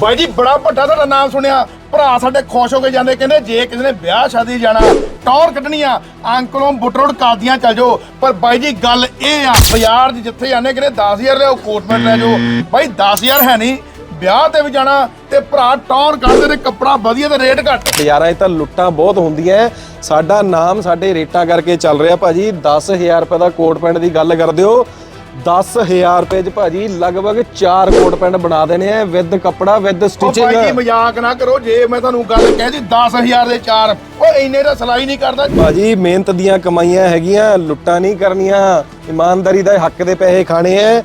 ਬਾਈ ਜੀ, ਬੜਾ ਵੱਡਾ ਤੁਹਾਡਾ ਨਾਮ ਸੁਣਿਆ। ਭਰਾ ਸਾਡੇ ਖੁਸ਼ ਹੋ ਕੇ ਜਾਂਦੇ, ਕਹਿੰਦੇ ਜੇ ਕਿਸੇ ਨੇ ਵਿਆਹ ਸ਼ਾਦੀ ਜਾਣਾ, ਟੌਰ ਕੱਢਣੀ ਆ ਅੰਕਲੋਂ ਬੁੱਟਰੋਡ ਕਾਦੀਆਂ ਚੱਲ ਜਾਓ। ਪਰ ਬਾਈ ਜੀ, ਗੱਲ ਇਹ ਆ, ਬਾਜ਼ਾਰ 'ਚ ਜਿੱਥੇ ਜਾਂਦੇ, ਕਹਿੰਦੇ 10000 ਲਿਆਓ, ਕੋਟਮੈਂਟ ਲੈ ਜਾਓ। ਬਾਈ 10000 ਹੈ ਨਹੀਂ। ਵਿਆਹ ਤੇ ਵੀ ਜਾਣਾ ਤੇ ਭਰਾ ਟੌਰ ਕੱਢਦੇ ਨੇ, ਕੱਪੜਾ ਵਧੀਆ ਤੇ ਰੇਟ ਘੱਟ। ਬਾਜ਼ਾਰਾਂ 'ਚ ਤਾਂ ਲੁੱਟਾਂ ਬਹੁਤ ਹੁੰਦੀਆਂ ਹੈ। ਸਾਡਾ ਨਾਮ, ਸਾਡੇ ਰੇਟਾਂ ਕਰਕੇ ਚੱਲ ਰਿਹਾ। ਭਾਜੀ 10000 ਰੁਪਏ ਦਾ ਕੋਟ ਪੈਂਟ ਦੀ ਗੱਲ ਕਰਦੇ ਹੋ। 10000 ਰੁਪਏ 'ਚ ਭਾਜੀ ਲਗਭਗ 4 ਕੋਟ ਪੈਂਟ ਬਣਾ ਦੇਣੇ ਆ ਵਿਦ ਕੱਪੜਾ ਵਿਦ ਸਟਿਚਿੰਗ ਮਜ਼ਾਕ ਨਾ ਕਰੋ ਜੇ ਮੈਂ ਤੁਹਾਨੂੰ ਗੱਲ ਕਹਿ 10000 ਦੇ ਚਾਰ ਉਹ ਇੰਨੇ ਦਾ ਸਲਾਈ ਨਹੀਂ ਕਰਦਾ। ਭਾਜੀ ਮਿਹਨਤ ਦੀਆਂ ਕਮਾਈਆਂ ਹੈਗੀਆਂ ਲੁੱਟਾਂ ਨਹੀਂ ਕਰਨੀਆਂ ਇਮਾਨਦਾਰੀ ਦਾ ਹੱਕ ਦੇ ਪੈਸੇ ਖਾਣੇ ਐ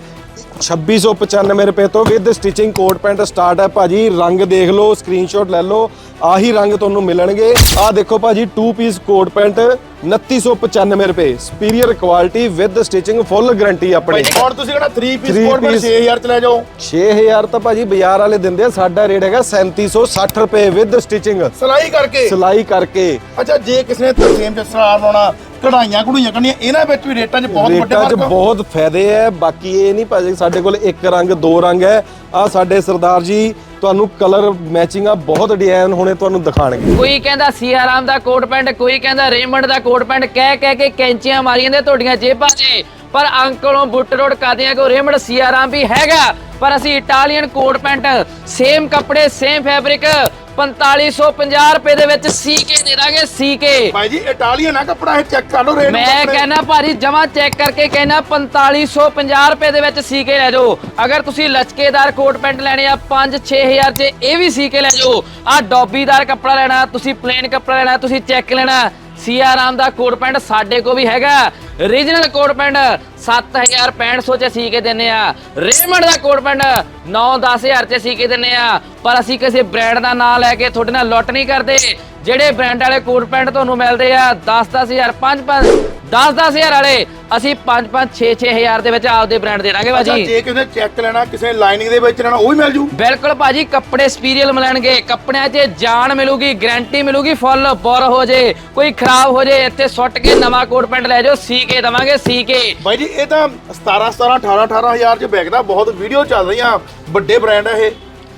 2695 ਰੁਪਏ ਤੋਂ with stitching coat pant start ਹੈ ਭਾਜੀ ਰੰਗ ਦੇਖ ਲਓ ਸਕਰੀਨਸ਼ਾਟ ਲੈ ਲਓ ਆਹੀ ਰੰਗ ਤੁਹਾਨੂੰ ਮਿਲਣਗੇ। ਆਹ ਦੇਖੋ ਭਾਜੀ 2 ਪੀਸ ਕੋਟ ਪੈਂਟ 2995 ਰੁਪਏ। Superior quality with stitching full guarantee ਆਪਣੀ। ਔਰ ਤੁਸੀਂ ਕਿਹੜਾ 3 ਪੀਸ Three ਕੋਟ ਪਰ piece। 6000 ਚ ਲੈ ਜਾਓ। 6000 ਤਾਂ ਭਾਜੀ ਬਾਜ਼ਾਰ ਵਾਲੇ ਦਿੰਦੇ ਆ ਸਾਡਾ ਰੇਟ ਹੈਗਾ 3760 ਰੁਪਏ ਵਿਦ ਸਟਿਚਿੰਗ ਸਲਾਈ ਕਰਕੇ? ਸਿਲਾਈ ਕਰਕੇ। ਅੱਛਾ ਜੇ ਕਿਸੇ ਨੇ ਤਰਸੇਮ ਚ ਸਰਾਰ ਲਾਉਣਾ ਕਢਾਈਆਂ ਕਢੂਈਆਂ ਕਰਨੀਆਂ ਇਹਨਾਂ ਵਿੱਚ ਵੀ ਰੇਟਾਂ 'ਚ ਬਹੁਤ ਵੱਡੇ ਰੇਟਾਂ 'ਚ ਫ਼ਰਕ ਆ। ਬਹੁਤ ਫਾਇਦੇ ਹੈ ਬਾਕੀ ਇਹ ਨਹੀਂ ਭਾਜੀ ਸਾਡੇ ਕੋਲ ਇੱਕ ਰੰਗ ਦੋ ਰੰਗ ਹੈ। ਆ ਸਾਡੇ ਸਰਦਾਰ ਜੀ ਤੁਹਾਨੂੰ ਕਲਰ ਮੈਚਿੰਗ ਬਹੁਤ ਡਿਜ਼ਾਈਨ ਹੋਣੇ ਤੁਹਾਨੂੰ ਦਿਖਾਣਗੇ। ਕੋਈ ਕਹਿੰਦਾ ਸੀਆਰਾਮ ਦਾ ਕੋਟ ਪੈਂਟ, ਕੋਈ ਕਹਿੰਦਾ ਰੇਮੰਡ ਦਾ ਕੋਟ ਪੈਂਟ, ਕਹਿ ਕਹਿ ਕੇ ਕੈਂਚੀਆਂ ਮਾਰੀਆਂ ਨੇ ਤੁਹਾਡੀਆਂ ਜੇਬਾਂ 'ਚ। ਪਰ ਅੰਕਲੋਂ ਬੁੱਟ ਰੋਡ ਕਾਦੀਆਂ ਕੋ ਰੇਮੰਡ ਸੀਆਰਾਮ ਵੀ ਹੈਗਾ। ਪਰ ਅਸੀਂ ਇਟਾਲੀਅਨ ਕੋਟ ਪੈਂਟ ਸੇਮ ਕੱਪੜੇ ਸੇਮ ਫੈਬਰਿਕ 4550 ਰੁਪਏ ਦੇ ਵਿੱਚ ਸੀ ਕੇ ਦੇ ਦਾਂਗੇ ਸੀ ਕੇ ਭਾਈ ਜੀ ਇਟਾਲੀਅਨ ਆ ਕੱਪੜਾ ਇਹ ਚੈੱਕ ਕਰ ਲਓ ਰੇਟ ਮੈਂ ਕਹਿੰਦਾ ਭਾਜੀ ਜਮਾ ਚੈੱਕ ਕਰਕੇ ਕਹਿੰਦਾ 4550 ਰੁਪਏ ਦੇ ਵਿੱਚ ਸੀ ਕੇ ਲੈ ਜਾਓ। ਅਗਰ ਤੁਸੀਂ ਲਚਕੇਦਾਰ ਕੋਟ ਪੈਂਟ ਲੈਣੇ ਆ 5-6000 ਚ ਇਹ ਵੀ ਸੀ ਕੇ ਲੈ ਜਾਓ। ਆ ਡੌਬੀਦਾਰ ਕੱਪੜਾ ਲੈਣਾ ਤੁਸੀਂ ਪਲੇਨ ਕੱਪੜਾ ਲੈਣਾ ਤੁਸੀਂ ਚੈੱਕ ਲੈਣਾ। ਸੀਆਰਾਮ ਦਾ ਕੋਟ ਪੈਂਟ ਸਾਡੇ ਕੋ ਵੀ ਹੈਗਾ। ਰੀਜਨਲ ਕੋਟ ਪੈਂਟ 7500 ਚ ਸੀ ਕੇ ਦਿੰਨੇ ਆ? ਰੇਮੰਡ ਦਾ ਕੋਟ ਪੈਂਟ 9-10000 ਚ ਸੀ ਕੇ ਦਿੰਨੇ ਆ? ਪਰ ਅਸੀਂ ਕਿਸੇ ਬ੍ਰਾਂਡ ਦਾ ਨਾਮ ਲੈ ਕੇ ਤੁਹਾਡੇ ਨਾਲ ਲੁੱਟ ਨਹੀਂ ਕਰਦੇ। ਜਿਹੜੇ ਬ੍ਰਾਂਡ ਵਾਲੇ ਕੋਟ ਪੈਂਟ ਤੁਹਾਨੂੰ ਮਿਲਦੇ ਆ 10-10000 5-5 10-10000 ਵਾਲੇ ਅਸੀਂ 5-5 6-6000 ਦੇ ਵਿੱਚ ਆਪਦੇ ਬ੍ਰਾਂਡ ਦੇ ਦਾਂਗੇ ਭਾਜੀ। ਜੇ ਕਿਸੇ ਚੈੱਕ ਲੈਣਾ ਕਿਸੇ ਲਾਈਨਿੰਗ ਦੇ ਵਿੱਚ ਲੈਣਾ ਉਹ ਵੀ ਮਿਲ ਜੂ। ਬਿਲਕੁਲ ਭਾਜੀ ਕੱਪੜੇ ਸਪੀਰੀਅਲ ਮਿਲਣਗੇ। ਕੱਪੜਿਆਂ 'ਚ ਜਾਨ ਮਿਲੂਗੀ ਗਾਰੰਟੀ ਮਿਲੂਗੀ ਫੁੱਲ ਬੁਰ ਹੋ ਜੇ ਕੋਈ ਖਰਾਬ ਹੋ ਜੇ ਇੱਥੇ ਸੁੱਟ ਕੇ ਨਵਾਂ ਕੋਟ ਪੈਂਟ ਲੈ ਜਾਓ ਸੀ ਕੇ ਦਵਾਂਗੇ ਸੀ ਕੇ ਬਾਈ ਜੀ ਇਹ ਤਾਂ 17 17 18 18000 ਚ ਵਿਕਦਾ ਬਹੁਤ ਵੀਡੀਓ ਚੱਲ ਰਹੀਆਂ ਵੱਡੇ ਬ੍ਰਾਂਡ ਆ ਇਹ।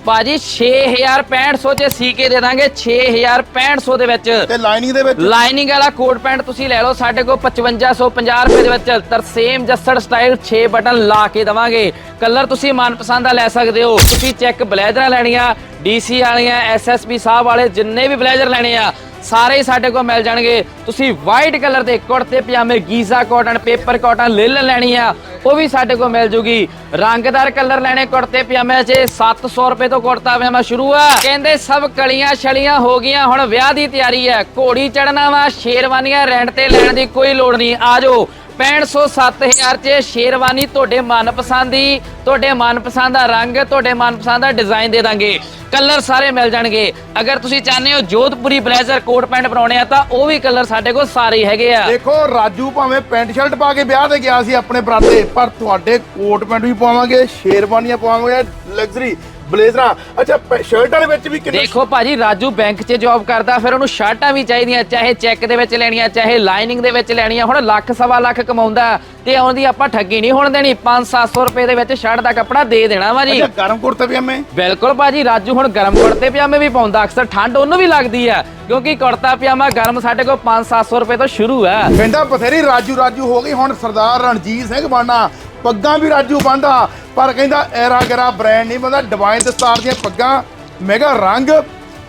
ਭਾਜੀ 6500 'ਚ ਸੀ ਕੇ ਦੇ ਦਾਂਗੇ? 6500 ਦੇ ਵਿੱਚ। ਤੇ ਲਾਈਨਿੰਗ ਦੇ ਵਿੱਚ? ਲਾਈਨਿੰਗ ਵਾਲਾ ਕੋਟ ਪੈਂਟ ਤੁਸੀਂ ਲੈ ਲਓ ਸਾਡੇ ਕੋਲ 5550 ਰੁਪਏ ਦੇ ਵਿੱਚ ਤਰਸੇਮ ਜੱਸੜ ਸਟਾਈਲ 6 ਬਟਨ ਲਾ ਕੇ ਦਵਾਂਗੇ। ਕਲਰ ਤੁਸੀਂ ਮਨਪਸੰਦ ਦਾ ਲੈ ਸਕਦੇ ਹੋ। ਤੁਸੀਂ ਚੈੱਕ ਬਲੇਜ਼ਰਾਂ ਲੈਣੀਆਂ ਡੀਸੀ ਵਾਲੀਆਂ ਐਸਐਸਪੀ ਸਾਹਿਬ ਵਾਲੇ ਜਿੰਨੇ ਵੀ ਬਲੇਜ਼ਰ ਲੈਣੇ ਆ ਸਾਰੇ ਹੀ ਸਾਡੇ ਕੋਲ ਮਿਲ ਜਾਣਗੇ। ਤੁਸੀਂ ਵਾਈਟ ਕਲਰ ਦੇ ਕੁੜਤੇ, ਪਜਾਮੇ, ਗੀਜ਼ਾ ਕਾਟਨ ਪੇਪਰ ਕਾਟਨ ਲਿਲ ਲੈਣੀ ਆ, ਉਹ ਵੀ ਸਾਡੇ ਕੋਲ ਮਿਲ ਜੂਗੀ। ਰੰਗਦਾਰ ਕਲਰ ਲੈਣੇ ਕੁੜਤੇ, ਪਜਾਮੇ 'ਚ 700 ਰੁਪਏ ਤੋਂ ਕੁੜਤਾ, ਪਜਾਮਾ ਸ਼ੁਰੂ ਆ। ਕਹਿੰਦੇ ਸਭ ਕਲੀਆਂ ਛਲੀਆਂ ਹੋ ਗਈਆਂ, ਹੁਣ ਵਿਆਹ ਦੀ ਤਿਆਰੀ ਹੈ ਘੋੜੀ ਚੜਨਾ ਵਾ, ਸ਼ੇਰਵਾਨੀਆਂ ਰੈਂਟ ਤੇ ਲੈਣ ਦੀ ਕੋਈ ਲੋੜ ਨਹੀਂ। ਆਜੋ 6500 7000 ਚ ਸ਼ੇਰਵਾਨੀ ਤੁਹਾਡੇ ਮਨਪਸੰਦ ਦੀ, ਤੁਹਾਡੇ ਮਨਪਸੰਦ ਦਾ ਰੰਗ, ਤੁਹਾਡੇ ਮਨਪਸੰਦ ਦਾ ਡਿਜ਼ਾਈਨ ਦੇ ਦਾਂਗੇ। ਕਲਰ ਸਾਰੇ ਮਿਲ ਜਾਣਗੇ। ਅਗਰ ਤੁਸੀਂ ਚਾਹੁੰਦੇ ਹੋ ਜੋਧਪੁਰੀ ਬਲੇਜ਼ਰ ਕੋਟ ਪੈਂਟ ਬਣਾਉਣੇ ਆ, ਤਾਂ ਉਹ ਵੀ ਕਲਰ ਸਾਡੇ ਕੋਲ ਸਾਰੇ ਹੈਗੇ ਆ। ਦੇਖੋ, ਰਾਜੂ ਭਾਵੇਂ ਪੈਂਟ ਸ਼ਰਟ ਪਾ ਕੇ ਵਿਆਹ ਤੇ ਗਿਆ ਸੀ ਆਪਣੇ ਬਰਾਤੇ, ਪਰ ਤੁਹਾਡੇ ਕੋਟ ਪੈਂਟ ਵੀ ਪਾਵਾਂਗੇ, ਸ਼ੇਰਵਾਨੀਆਂ ਪਾਵਾਂਗੇ ਲਗਜ਼ਰੀ ਬਲੇਜ਼ਰਾਂ। ਅੱਛਾ ਪ- ਸ਼ਰਟਾਂ ਦੇ ਵਿੱਚ ਵੀ ਕਿੰਨੇ ਦੇਖੋ ਭਾਜੀ ਰਾਜੂ ਬੈਂਕ 'ਚ ਜੌਬ ਕਰਦਾ ਫਿਰ ਉਹਨੂੰ ਸ਼ਰਟਾਂ ਵੀ ਚਾਹੀਦੀਆਂ ਚਾਹੇ ਚੈੱਕ ਦੇ ਵਿੱਚ ਲੈਣੀਆਂ ਚਾਹੇ ਲਾਈਨਿੰਗ ਦੇ ਵਿੱਚ ਲੈਣੀਆਂ। ਹੁਣ ਲੱਖ ਸਵਾ ਲੱਖ ਕਮਾਉਂਦਾ ਤੇ ਉਹਦੀ ਆਪਾਂ ਠੱਗੀ ਨਹੀਂ ਹੋਣ ਦੇਣੀ। 5-700 ਰੁਪਏ ਦੇ ਵਿੱਚ ਸ਼ਰਟ ਦਾ ਕੱਪੜਾ ਦੇ ਦੇਣਾ ਵਾ ਜੀ। ਅੱਛਾ ਗਰਮ ਕੁੜਤੇ ਪਜਾਮੇ? ਬਿਲਕੁਲ ਭਾਜੀ ਰਾਜੂ ਹੁਣ ਗਰਮ ਕੁੜਤੇ ਪਜਾਮੇ ਵੀ ਪਾਉਂਦਾ ਅਕਸਰ ਠੰਡ ਉਹਨੂੰ ਵੀ ਲੱਗਦੀ ਆ ਕਿਉਂਕਿ ਕੁੜਤਾ ਪਜਾਮਾ ਗਰਮ ਸਾਡੇ ਕੋਲ 5-700 ਰੁਪਏ ਤੋਂ ਸ਼ੁਰੂ ਆ। ਕਹਿੰਦਾ ਬਥੇਰੀ ਰਾਜੂ ਰਾਜੂ ਹੋ ਗਈ ਹੁਣ ਸਰਦਾਰ ਰਣਜੀਤ ਸਿੰਘ ਬਾਣਾ ਪੱਗਾਂ ਵੀ ਰਾਜੂ ਬੰਦਾ ਪਰ ਕਹਿੰਦਾ ਐਰਾ ਗਰਾ ਬ੍ਰਾਂਡ ਨਹੀਂ ਬੰਦਾ ਡਿਵਾਈਨ ਦਸਤਾਰ ਦੀਆਂ ਪੱਗਾਂ ਮੈਗਾ ਰੰਗ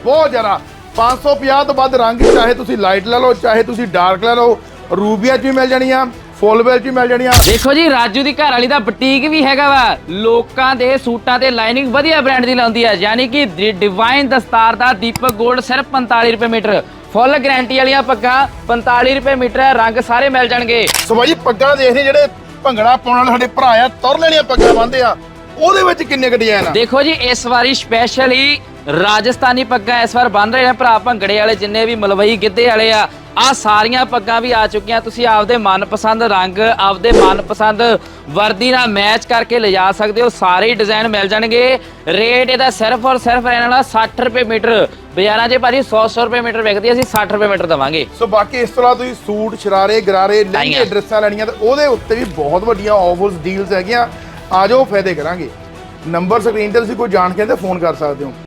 ਬਹੁਤ ਜ਼ਿਆਦਾ। 550 ਤੋਂ ਵੱਧ ਰੰਗ ਚਾਹੇ ਤੁਸੀਂ ਲਾਈਟ ਲੈ ਲਓ ਚਾਹੇ ਤੁਸੀਂ ਡਾਰਕ ਲੈ ਲਓ ਰੂਬੀਆ 'ਚ ਵੀ ਮਿਲ ਜਾਣੀਆਂ ਫੁੱਲ ਵੇਲ 'ਚ ਵੀ ਮਿਲ ਜਾਣੀਆਂ। ਦੇਖੋ ਜੀ ਰਾਜੂ ਦੀ ਘਰ ਵਾਲੀ ਦਾ ਬੁਟੀਕ ਵੀ ਹੈਗਾ ਵਾ। ਲੋਕਾਂ ਦੇ ਸੂਟਾਂ ਤੇ ਲਾਈਨਿੰਗ ਵਧੀਆ ਬ੍ਰਾਂਡ ਦੀ ਲਾਉਂਦੀ ਹੈ ਯਾਨੀ ਕਿ ਡਿਵਾਈਨ ਦਸਤਾਰ ਦਾ ਦੀਪਕ 골ਡ ਸਿਰਫ 45 ਰੁਪਏ ਮੀਟਰ। ਫੁੱਲ ਗਾਰੰਟੀ ਵਾਲੀਆਂ ਪੱਗਾਂ 45 ਰੁਪਏ ਮੀਟਰ ਹੈ ਰੰਗ ਸਾਰੇ ਮਿਲ ਜਾਣਗੇ। ਸੋ ਜੀ ਪੱਗਾਂ ਦੇਖਦੇ ਜਿਹੜੇ ਭੰਗੜਾ ਪਾਉਣ ਵਾਲੇ ਸਾਡੇ ਭਰਾ ਆ, ਤੁਰ ਲੈਣੀਆਂ ਪੱਗਾਂ ਬੰਨਦੇ ਆ। ਉਹਦੇ ਵਿੱਚ ਕਿੰਨੇ ਕੁ ਡਿਜ਼ਾਈਨ ਆ? ਦੇਖੋ ਜੀ, ਇਸ ਵਾਰੀ ਸਪੈਸ਼ਲੀ ਰਾਜਸਥਾਨੀ ਪੱਗਾਂ ਇਸ ਵਾਰ ਬੰਨ ਰਹੇ ਨੇ ਭਰਾ ਭੰਗੜੇ ਵਾਲੇ ਜਿੰਨੇ ਵੀ ਮਲਵਈ ਗਿੱਧੇ ਵਾਲੇ ਆ ਆ ਸਾਰੀਆਂ ਪੱਗਾਂ ਵੀ ਆ ਚੁੱਕੀਆਂ। ਤੁਸੀਂ ਆਪਦੇ ਮਨਪਸੰਦ ਰੰਗ ਆਪਦੇ ਮਨਪਸੰਦ ਵਰਦੀ ਨਾਲ ਮੈਚ ਕਰਕੇ ਲਿਜਾ ਸਕਦੇ ਹੋ। ਸਾਰੇ ਡਿਜ਼ਾਈਨ ਮਿਲ ਜਾਣਗੇ। ਰੇਟ ਇਹਦਾ ਸਿਰਫ ਔਰ ਸਿਰਫ ਰਹਿਣ ਵਾਲਾ 60 ਰੁਪਏ ਮੀਟਰ। ਬਾਜ਼ਾਰਾਂ 'ਚ ਭਾਜੀ 100 100 ਰੁਪਏ ਮੀਟਰ ਵਿਕਦੀ ਅਸੀਂ 60 ਰੁਪਏ ਮੀਟਰ ਦਵਾਂਗੇ। ਸੋ ਬਾਕੀ ਇਸ ਤੋਂ ਇਲਾਵਾ ਤੁਸੀਂ ਸੂਟ ਸ਼ਰਾਰੇ ਗਰਾਰੇ ਲਹਿੰਗੇ। ਡਰੈਸਾਂ ਲੈਣੀਆਂ ਤੇ ਉਹਦੇ ਉੱਤੇ ਵੀ ਬਹੁਤ ਵੱਡੀਆਂ ਆਫਰਸ ਡੀਲਸ ਹੈਗੀਆਂ। ਆ ਜਾਓ ਫਾਇਦੇ ਕਰਾਂਗੇ। ਨੰਬਰ ਸਕਰੀਨ ਤੇ ਤੁਸੀਂ ਕੋਈ ਜਾਣ ਕੇ ਤੇ ਫੋਨ ਕਰ ਸਕਦੇ ਹੋ।